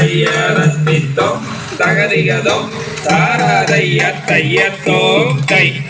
தையரத்தித்தோம் தகதிகதோம் தாரதையத்தையத்தோம் கை.